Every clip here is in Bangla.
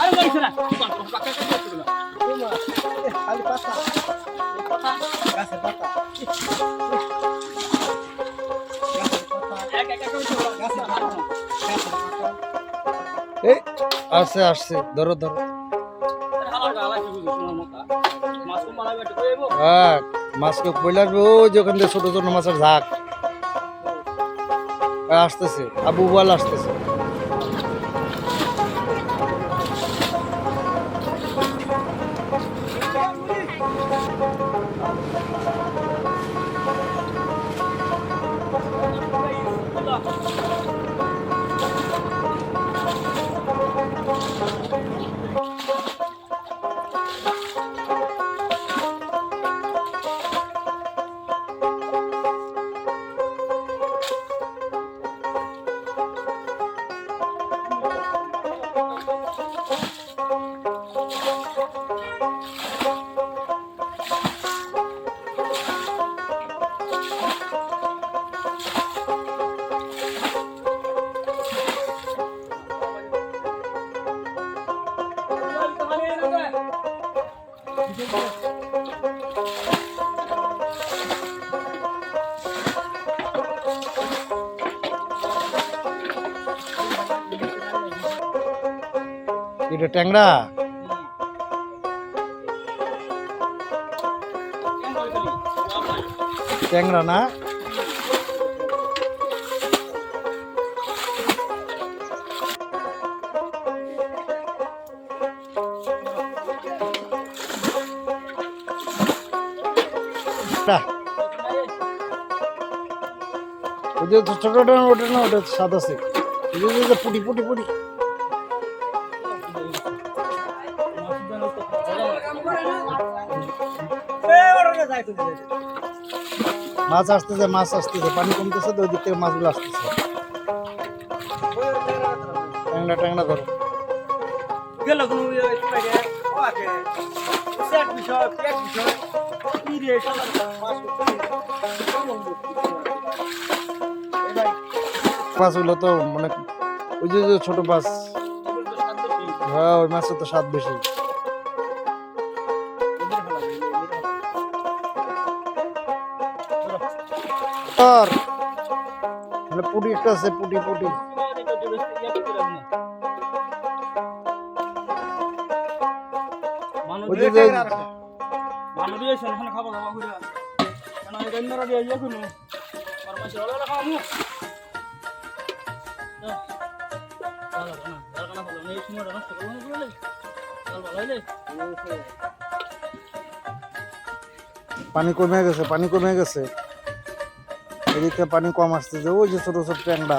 আরে বলিস না। খালি পাতা গাছের পাতা এই আসছে আসছে। ধরো ধরো। হ্যাঁ মাছকে পয়লা আসবে ওই যে ওখান থেকে ছোট ছোট মাছের ঝাঁক। আসতেছে আবু বল আসতেছে। এটা ট্যাংরা? ট্যাংরা না। ওই না ওটা না ওটা সাদা যে- পুটি পুটি পুটি। মাছ আসতেছে মাছ আসতেছে। পানি কমতেছে তো ওই দিক থেকে মাছগুলো আসতেছে। ট্যাংরা ট্যাংরা ধরো। গেল কোনো মাছ মাছগুলো তো মানে ওই যে যে ছোট মাছ। হ্যাঁ ওই মাছের তো স্বাদ বেশি। আর মানে পুটি একটা আছে পুটি পুটি ওই যে যে মানবীয় সেখানে খাবো খাবো করে কেন এই গন্ধরা দিয়ে ইয়ে কোনো ফরমাইশ হলো না খাবো পানি কমে গেছে পানি কমে গেছে এদিকে পানি কম আসতেছে ওই যে ছোট ছোট ট্যাংরা।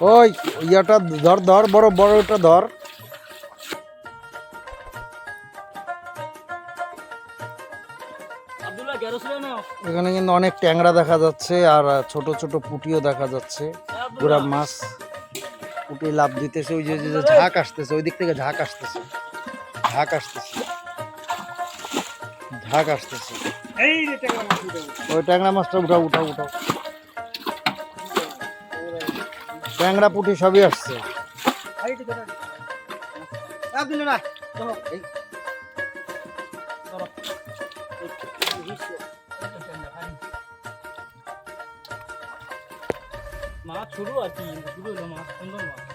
ওই ইয়াটা ধর ধর বড় বড়টা ধর। এখানে কিন্তু অনেক ট্যাংরা দেখা যাচ্ছে আর ছোট ছোট পুটিও দেখা যাচ্ছে। পুরা মাছ পুটি লাভ দিতেছে ওই যে ঝাঁক আসতেছে ওই দিক থেকে ঝাঁক আসতেছে। ঝাঁক আসতেছে। ঝাঁক আসতেছে। এই রে টাকা মাছ উঠে ওই ট্যাংরা মাছটা উঠাও উঠাও উঠাও। হইল মাছ সবই আসছে।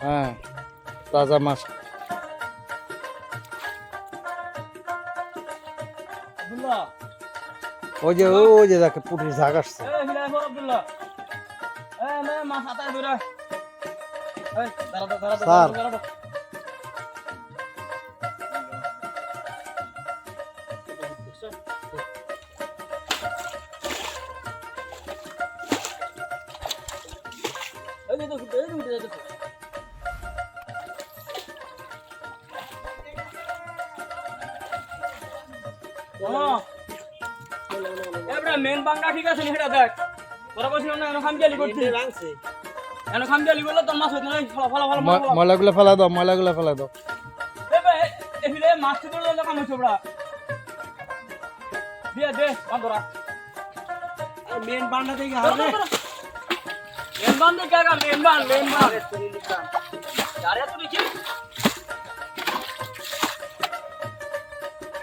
হ্যাঁ তাজা মাছ। ওই যে ওই যে পুটির ঝাঁক আসছে। মাছ হাতায় ধরে। স্যার। মেন বাংলা ঠিক আছে নি? সেটা দেখ। তোরা কইছিলাম না এখন খামজালি করছি। ময়লাগুলো ফেলা দাও ময়লাগুলো ফেলা দাও। মেন বান্ডা থেকে হারে। মেন বান দে কাকা মেন বান মেন বান আরে তুই দেখি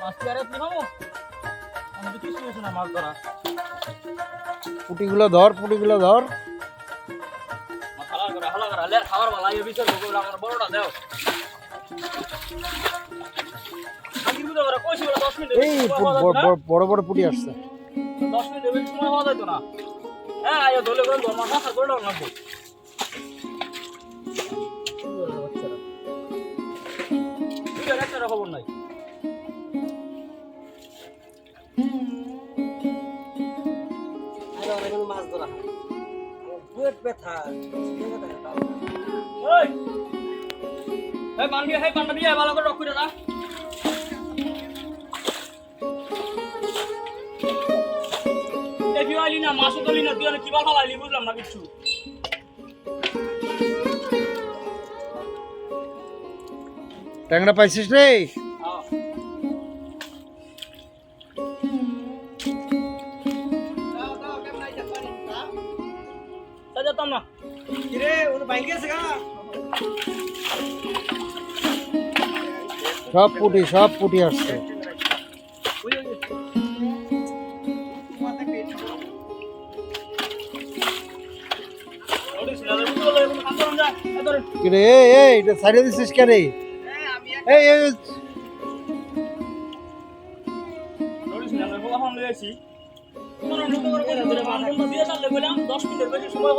মাছ কি আরে তুই খাব। আমি তো কিছু না মাছ ধরা পুটিগুলো ধর পুটিগুলো ধর খাবার ভালো এই বিচার আমার বড়টা দাও। আগির বুঝা করে কইছি বলে 10 মিনিট এই পু- ব- ব- বড় বড় পুটি আসছে। দশ মিনিট বেশি সময় হওয়া যাইতো না। হ্যাঁ করে করে ডাউন লাগবো। খবর নাই। বুয়েট ব্যথা। ওই ভালো করে রক্ষি দাদা আইলি না মাছও তুলি না তুই কি বুঝলাম না ট্যাংরা পাইছিস রে? সব পুটি সব পুটি আসছে। এই এটা দিছিস কে রে? এই এই নোটিস না আমি এখন লই আছি তোমার মতো করে করে ধরে বান্ধব দিয়ে চাললে বললাম 10 মিনিটের বেশি সময়